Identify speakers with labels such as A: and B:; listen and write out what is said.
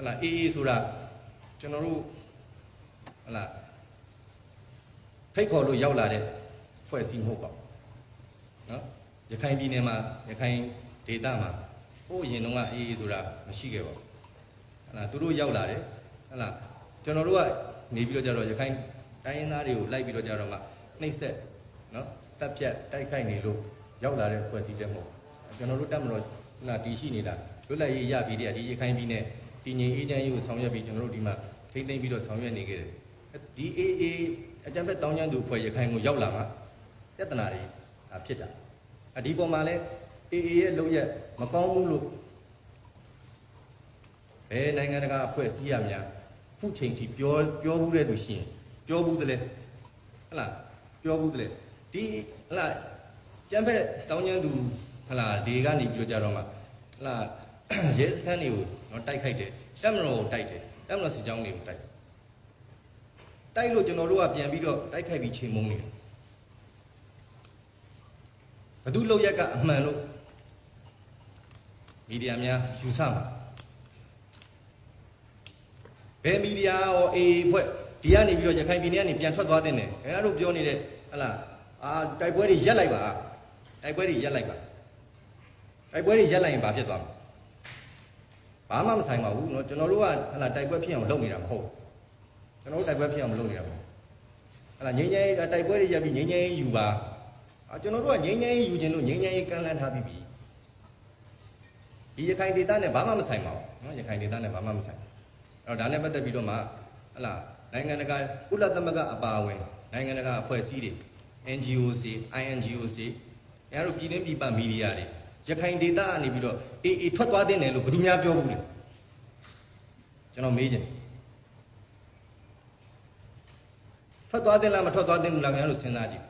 A: ဟလာအေးအေးဆိုတာကျွန်တော်တို့ဟလာဖိတ်ခေါ်လို့ရောက်လာတဲ့ဖွဲ့စည်းမဟုတ်ပါဘူးနော်ရခိုင်ပြည်နယ်မှာရခိုင်ဒေသမှာဟိုအရင်တုန်းကအေးအေးဆိုတာမရှိခဲ့ပါဘူးဟလာသူတို့ရောက်လာတယ်ဟလာကျွန်တော်တို့ကနေပြီးတော့ကြတော့ရခိုင်တိုင်းရင်းသားတွေကိုလိုက်ပြီးတော့ကြတော့မှနှိမ့်ဆက်နော်တပ်ဖြတ်တိုက်ခိုက်နေလို့ရောက်လာတဲ့ဖွဲ့စည်းတဲ့မဟုတ်ဘူးကျွန်တော်တို့တက်မတော်ဟလာတီရှိနေတာလွတ်လပ်ရေးရပြီးတဲ့ဒီရခိုင်ပြည်နယ် တည်ငြိမ်အေးချမ်းရေးကိုဆောင်ရွက်ပြီးကျွန်တော်တို့ဒီမှာထိမ့်သိမ့်ပြီးတော့ဆောင်ရွက်နေခဲ့တယ်ဒီအေးအေးအကြံဖက်တောင်းကျမ်းသူဖွဲ့ရခိုင်ကိုရောက်လာမှပြဿနာတွေဒါဖြစ်တာအဒီပေါ်မှာလဲအေးအေးရဲ့လုံရက်မကောင်းဘူးလို့ဘယ်နိုင်ငံတကာအဖွဲ့အစည်းရများခုချိန်ထိပြောပြောဘူးတဲ့သူရှိရင်ပြောဘူးတလဲဟလားပြောဘူးတလဲဒီဟလားကျမ်းဖက်တောင်းကျမ်းသူဟလားဒီကနေပြီးတော့ကြတော့မှဟလား ရဲစခန်းတွေကိုတော့တိုက်ခိုက်တယ်တက်မတော်ကိုတိုက်တယ်တက်မတော်စီကြောင်းတွေကိုတိုက်တိုက်လို့ကျွန်တော်တို့ကပြန်ပြီးတော့တိုက်ခိုက်ပြီးချိန်မုံနေတယ်ဘသူလောက်ရက်ကအမှန်လို့မီဒီယာများယူဆမှာဘယ်မီဒီယာရောအေးဖွဲ့ဒီကနေပြီးတော့ရခိုင်ပြည်နယ်ကနေပြန်ထွက်သွားတဲ့နယ်ခင်ဗျားတို့ပြောနေတဲ့ဟလာအာတိုက်ပွဲတွေရက်လိုက်ပါတိုက်ပွဲတွေရက်လိုက်ပါတိုက်ပွဲတွေရက်လိုက်ရင်ဘာဖြစ်သွားမလဲ ဘာမှမဆိုင်ပါဘူးเนาะကျွန်တော်တို့ကဟလာတိုက်ပွဲဖြစ်အောင်လုပ်နေတာမဟုတ်ကျွန်တော်တို့တိုက်ပွဲဖြစ်အောင်မလုပ်နေတာမဟုတ်ဟလာငိမ့်ငိမ့်တိုက်ပွဲတွေရက်ပြီးငိမ့်ငိမ့်ယူပါအာကျွန်တော်တို့ကငိမ့်ငိမ့်ယူခြင်းလို့ငိမ့်ငိမ့်ကန့်လန့်ထားပြီးပြီဒီရခိုင်ဒေသနဲ့ဘာမှမဆိုင်ပါဘူးเนาะရခိုင်ဒေသနဲ့ဘာမှမဆိုင်ဘူးအဲ့တော့ဒါနဲ့ပတ်သက်ပြီးတော့မှဟလာနိုင်ငံတကာကုလသမဂ္ဂအပါအဝင်နိုင်ငံတကာအဖွဲ့အစည်းတွေ NGOC INGOC အဲဒါတို့ပြည်တွင်းပြည်ပမီဒီယာတွေ ရခိုင်ဒေသကနေပြီးတော့အေးအေးထွက်သွားတဲ့နယ်လို့ဘယ်သူများပြောဘူးလဲကျွန်တော်မေးချင်တယ်ထွက်သွားတဲ့လားမထွက်သွားတဲ့ဘူးလားခင်ဗျားတို့စဉ်းစားကြည့်